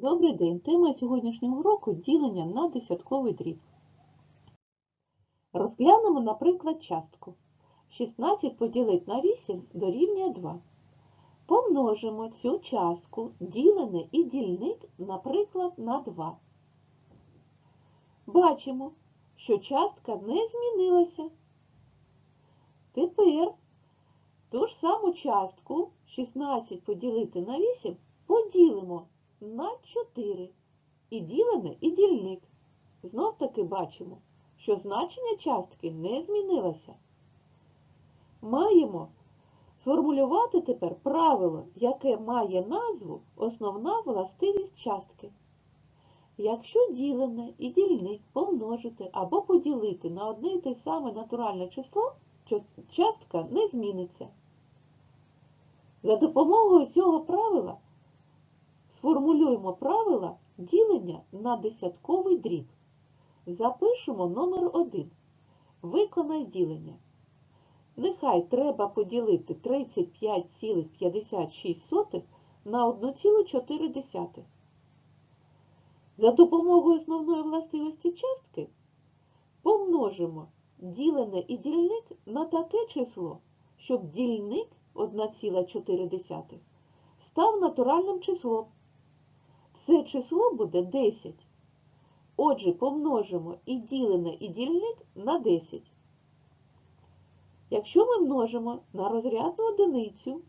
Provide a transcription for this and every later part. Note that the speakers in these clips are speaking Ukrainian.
Добрий день. Тема сьогоднішнього уроку ділення на десятковий дріб. Розглянемо, наприклад, частку. 16 поділити на 8 дорівнює 2. Помножимо цю частку, ділене і дільник, наприклад, на 2. Бачимо, що частка не змінилася. Тепер ту ж саму частку 16 поділити на 8 поділимо на 4. І ділене, і дільник. Знов таки бачимо, що значення частки не змінилося. Маємо сформулювати тепер правило, яке має назву основна властивість частки. Якщо ділене і дільник помножити або поділити на одне й те саме натуральне число, частка не зміниться. За допомогою цього правила Сформулюємо правила ділення на десятковий дріб. Запишемо номер 1. Виконай ділення. Нехай треба поділити 35,56 на 1,4. За допомогою основної властивості частки помножимо ділене і дільник на таке число, щоб дільник 1,4 став натуральним числом. Це число буде 10. Отже, помножимо і ділене, і дільник на 10. Якщо ми множимо на розрядну одиницю,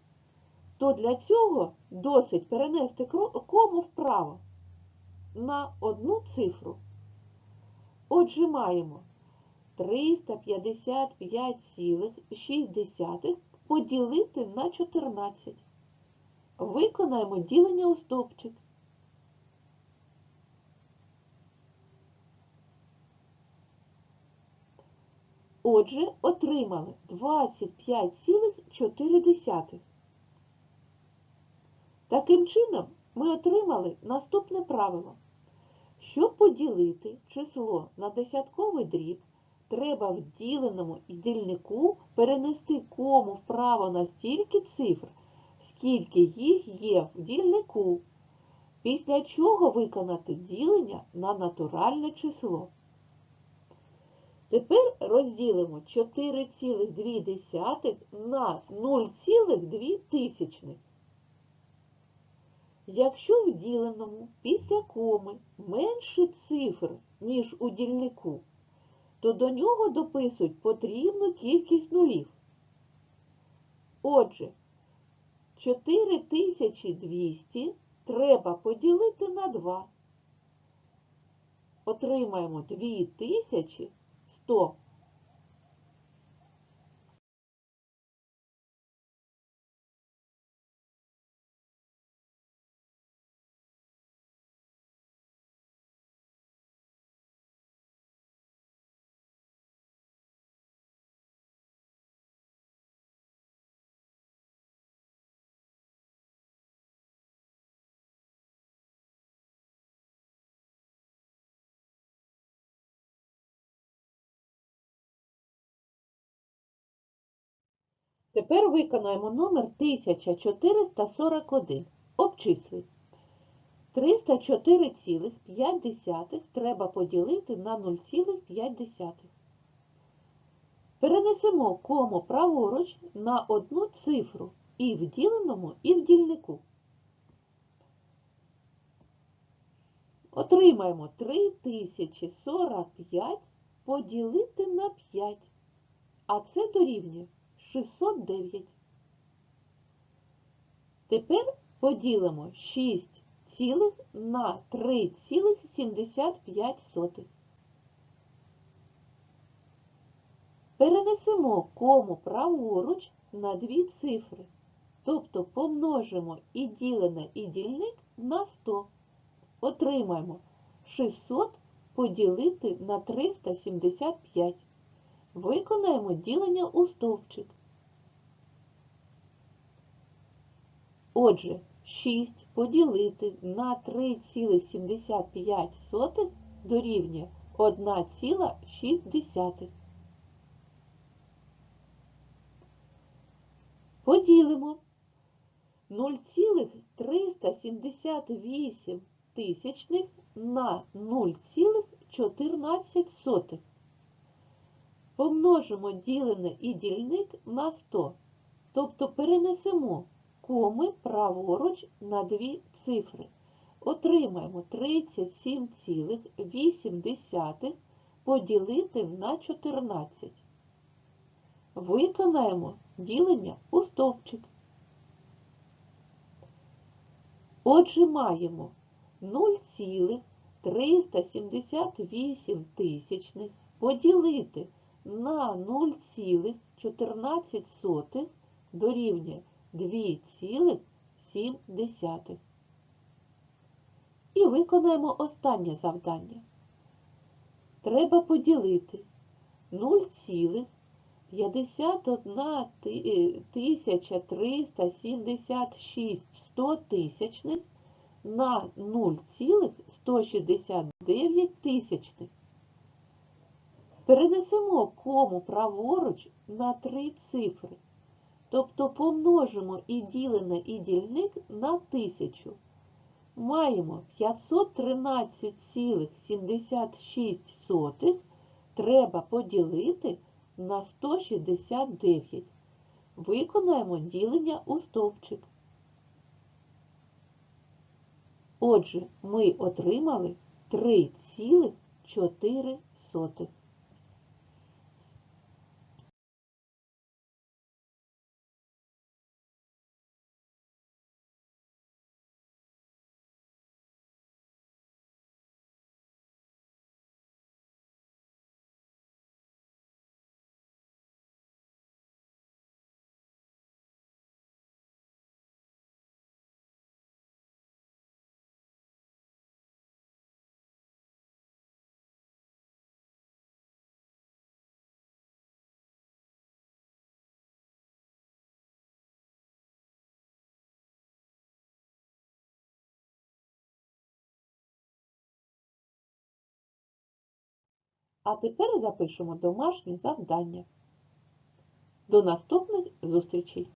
то для цього досить перенести кому вправо на одну цифру. Отже, маємо 355,6 поділити на 14. Виконаємо ділення у стовпчик. Отже, отримали 25,4. Таким чином, ми отримали наступне правило. Щоб поділити число на десятковий дріб, треба в діленому дільнику перенести кому вправо на стільки цифр, скільки їх є в дільнику, після чого виконати ділення на натуральне число. Тепер розділимо 4,2 на 0,2 тисячних. Якщо в діленому після коми менше цифр, ніж у дільнику, то до нього дописують потрібну кількість нулів. Отже, 4200 треба поділити на 2. Отримаємо 2100. Тепер виконаємо номер 1441. Обчисли. 304,5 треба поділити на 0,5. Перенесемо кому праворуч на одну цифру і в діленому, і в дільнику. Отримаємо 3045 поділити на 5, а це дорівнює 609. Тепер поділимо 6 цілих на 3,75. Перенесемо кому праворуч на дві цифри, тобто помножимо і ділене, і дільник на 100. Отримаємо 600 поділити на 375. Виконаємо ділення у стовпчик. Отже, 6 поділити на 3,75 дорівнює 1,6. Поділимо 0,378 тисячних на 0,14. Помножимо ділене і дільник на 100. Тобто перенесемо коми праворуч на дві цифри. Отримаємо 37,8 поділити на 14. Виконаємо ділення у стовпчик. Отже, маємо 0,378 тисячних поділити на 0,14 дорівнює 2,7. І виконаємо останнє завдання. Треба поділити 0,51 ти- тисяча 376 100 тисячних на 0,169 тисячних. Перенесемо кому праворуч на три цифри. Тобто помножимо і ділене, і дільник на тисячу. Маємо 513,76 треба поділити на 169. Виконаємо ділення у стовпчик. Отже, ми отримали 3,4. А тепер запишемо домашні завдання. До наступних зустрічей!